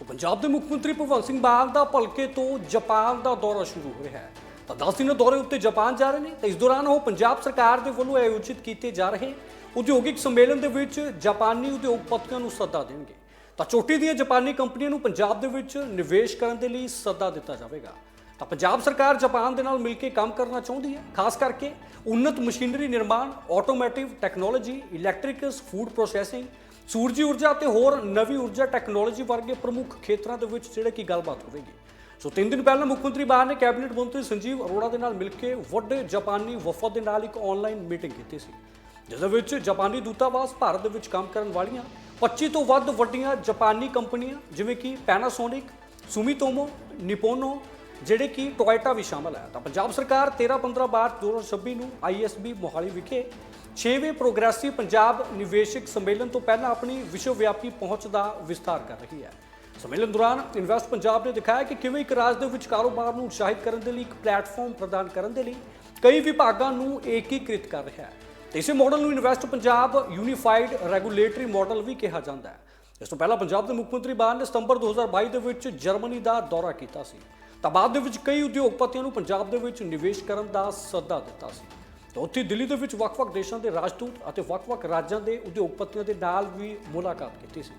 ਸੋ ਪੰਜਾਬ ਦੇ ਮੁੱਖ ਮੰਤਰੀ ਭਗਵੰਤ ਸਿੰਘ ਮਾਨ ਦਾ ਭਲਕੇ ਤੋਂ ਜਾਪਾਨ ਦਾ ਦੌਰਾ ਸ਼ੁਰੂ ਹੋ ਰਿਹਾ ਹੈ। ਤਾਂ 10 ਦਿਨਾਂ ਦੌਰੇ ਉੱਤੇ ਜਾਪਾਨ ਜਾ ਰਹੇ ਨੇ, ਤੇ ਇਸ ਦੌਰਾਨ ਉਹ ਪੰਜਾਬ ਸਰਕਾਰ ਦੇ ਵੱਲੋਂ ਆਯੋਜਿਤ ਕੀਤੇ ਜਾ ਰਹੇ ਉਦਯੋਗਿਕ ਸੰਮੇਲਨ ਦੇ ਵਿੱਚ ਜਾਪਾਨੀ ਉਦਯੋਗਪਤੀਆਂ ਨੂੰ ਸੱਦਾ ਦੇਣਗੇ। ਤਾਂ ਚੋਟੀ ਦੀਆਂ ਜਾਪਾਨੀ ਕੰਪਨੀਆਂ ਨੂੰ ਪੰਜਾਬ ਦੇ ਵਿੱਚ ਨਿਵੇਸ਼ ਕਰਨ ਦੇ ਲਈ ਸੱਦਾ ਦਿੱਤਾ ਜਾਵੇਗਾ। ਤਾਂ ਪੰਜਾਬ ਸਰਕਾਰ ਜਾਪਾਨ ਦੇ ਨਾਲ ਮਿਲ ਕੇ ਕੰਮ ਕਰਨਾ ਚਾਹੁੰਦੀ ਹੈ, ਖਾਸ ਕਰਕੇ ਉન્નਤ ਮਸ਼ੀਨਰੀ ਨਿਰਮਾਣ automotive technology electrics food processing ਸੂਰਜੀ ਊਰਜਾ ਅਤੇ ਹੋਰ ਨਵੀਂ ਊਰਜਾ ਟੈਕਨੋਲੋਜੀ ਵਰਗੇ ਪ੍ਰਮੁੱਖ ਖੇਤਰਾਂ ਦੇ ਵਿੱਚ ਜਿਹੜੇ ਕੀ ਗੱਲਬਾਤ ਹੋਵੇਗੀ। ਸੋ ਤਿੰਨ ਦਿਨ ਪਹਿਲਾਂ ਮੁੱਖ ਮੰਤਰੀ ਮਾਨ ਨੇ ਕੈਬਨਿਟ ਮੰਤਰੀ ਸੰਜੀਵ ਅਰੋੜਾ ਦੇ ਨਾਲ ਮਿਲ ਕੇ ਵੱਡੇ ਜਾਪਾਨੀ ਵਫਦ ਦੇ ਨਾਲ ਇੱਕ ਆਨਲਾਈਨ ਮੀਟਿੰਗ ਕੀਤੀ ਸੀ, ਜਿਸ ਦੇ ਵਿੱਚ ਜਾਪਾਨੀ ਦੂਤਾਵਾਸ ਭਾਰਤ ਦੇ ਵਿੱਚ ਕੰਮ ਕਰਨ ਵਾਲੀਆਂ 25 ਤੋਂ ਵੱਧ ਵੱਡੀਆਂ ਜਾਪਾਨੀ ਕੰਪਨੀਆਂ ਜਿਵੇਂ ਕਿ ਪੈਨਾਸੋਨਿਕ ਸੁਮੀਤੋਮੋ ਨਿਪੋਨੋ ਜਿਹੜੇ ਕਿ ਟੋਇਟਾ ਵੀ ਸ਼ਾਮਲ ਹੈ। ਤਾਂ ਪੰਜਾਬ ਸਰਕਾਰ 13-15 ਮਾਰਚ 2026 ਨੂੰ ਆਈਐਸਬੀ ਮੋਹਾਲੀ ਵਿਖੇ 6ਵੇਂ ਪ੍ਰੋਗਰੈਸਿਵ ਪੰਜਾਬ ਨਿਵੇਸ਼ਕ ਸੰਮੇਲਨ ਤੋਂ ਪਹਿਲਾਂ ਆਪਣੀ ਵਿਸ਼ਵ ਵਿਆਪੀ ਪਹੁੰਚ ਦਾ ਵਿਸਥਾਰ ਕਰ ਰਹੀ ਹੈ। ਸੰਮੇਲਨ ਦੌਰਾਨ ਇਨਵੈਸਟ ਪੰਜਾਬ ਨੇ ਦਿਖਾਇਆ ਕਿ ਕਿਵੇਂ ਇੱਕ ਰਾਜ ਦੇ ਵਿੱਚ ਕਾਰੋਬਾਰ ਨੂੰ ਉਤਸ਼ਾਹਿਤ ਕਰਨ ਦੇ ਲਈ ਇੱਕ ਪਲੇਟਫਾਰਮ ਪ੍ਰਦਾਨ ਕਰਨ ਦੇ ਲਈ ਕਈ ਵਿਭਾਗਾਂ ਨੂੰ ਏਕੀਕ੍ਰਿਤ ਕਰ ਰਿਹਾ ਹੈ। ਤੇ ਇਸੇ ਮਾਡਲ ਨੂੰ invest Punjab unified regulatory model ਵੀ ਕਿਹਾ ਜਾਂਦਾ ਹੈ। ਇਸ ਤੋਂ ਪਹਿਲਾਂ ਪੰਜਾਬ ਦੇ ਮੁੱਖ ਮੰਤਰੀ ਬਾਨ ਨੇ ਸਤੰਬਰ 2022 ਦੇ ਵਿੱਚ ਜਰਮਨੀ ਦਾ ਦੌਰਾ ਕੀਤਾ ਸੀ। ਤਾਂ ਬਾਅਦ ਦੇ ਵਿੱਚ ਕਈ ਉਦਯੋਗਪਤੀਆਂ ਨੂੰ ਪੰਜਾਬ ਦੇ ਵਿੱਚ ਨਿਵੇਸ਼ ਕਰਨ ਦਾ ਸੱਦਾ ਦਿੱਤਾ ਸੀ। ਤਾਂ ਉੱਥੇ ਦਿੱਲੀ ਦੇ ਵਿੱਚ ਵੱਖ-ਵੱਖ ਦੇਸ਼ਾਂ ਦੇ ਰਾਜਦੂਤ ਅਤੇ ਵੱਖ-ਵੱਖ ਰਾਜਾਂ ਦੇ ਉਦਯੋਗਪਤੀਆਂ ਦੇ ਨਾਲ ਵੀ ਮੁਲਾਕਾਤ ਕੀਤੀ ਸੀ।